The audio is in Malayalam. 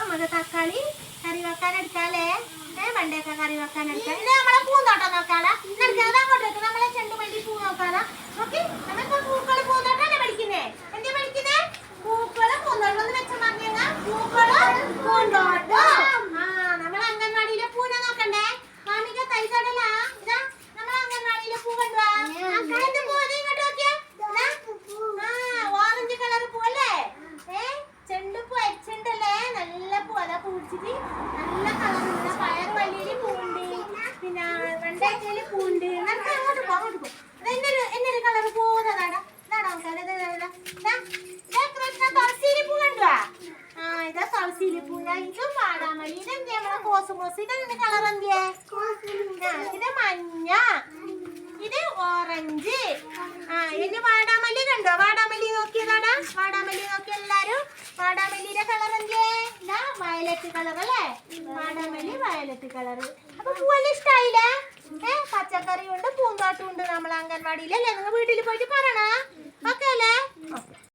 നമുക്ക് തക്കാളി കറി വെക്കാൻ എടുക്കാല്ലേ വെണ്ടയൊക്കെ കറി വെക്കാൻ എടുക്കാം. ഇത് നമ്മളെ പൂന്തോട്ടം നോക്കാലാ നടക്കുന്നത് അങ്ങോട്ട് വെക്കും നമ്മളെ ചെണ്ടുമല്ലി പൂ നോക്കാലാ നോക്കി നമ്മളിപ്പോ പൂക്കൾ പൂന്തോട്ടല്ലേ പഠിക്കുന്നേ എന്താ പഠിക്കുന്നേ പൂക്കൾ പൂന്തോട്ടം എന്ന് വെച്ച പറഞ്ഞ പൂക്കൾ പൂന്തോട്ടം ആ നമ്മളെ അംഗൻവാടിയിലെ പൂനെ നോക്കണ്ടേ മാമിക തൈസടല ഇതാ നമ്മളെ അംഗൻവാടിയിലെ പൂ കണ്ടുവാ എന്ത് പൂ അത് ഇങ്ങോട്ട് നോക്കിയേ ഇതാ. ആ ഓറഞ്ച് കളർ പൂവല്ലേ ഏ ചെണ്ടുപൂ അരിച്ചുണ്ടല്ലേ നല്ല പൂ നല്ല പൂവുണ്ട് നമുക്ക് അങ്ങോട്ട് എന്നൊരു എന്നൊരു കളർ പൂ ആ ഇതാ എന്തിയാ? മഞ്ഞ ഓറഞ്ച്. ആ വാടാമല്ലി കണ്ടോ? വാടാമല്ലി നോക്കിയതാടാ. വാടാമല്ലി നോക്കി എല്ലാരും വാടാമല്ലിയുടെ കളർ എന്തേ വയലറ്റ് കളർ അല്ലേ? മണമല്ലി വയലറ്റ് കളർ അപ്പൊ പൂവെല്ലാം ഇഷ്ടായില്ലേ ഏഹ് പച്ചക്കറി ഉണ്ട് പൂന്തോട്ടം ഉണ്ട് നമ്മൾ അംഗൻവാടിയിൽ അല്ലേ? നിങ്ങൾ വീട്ടിൽ പോയിട്ട്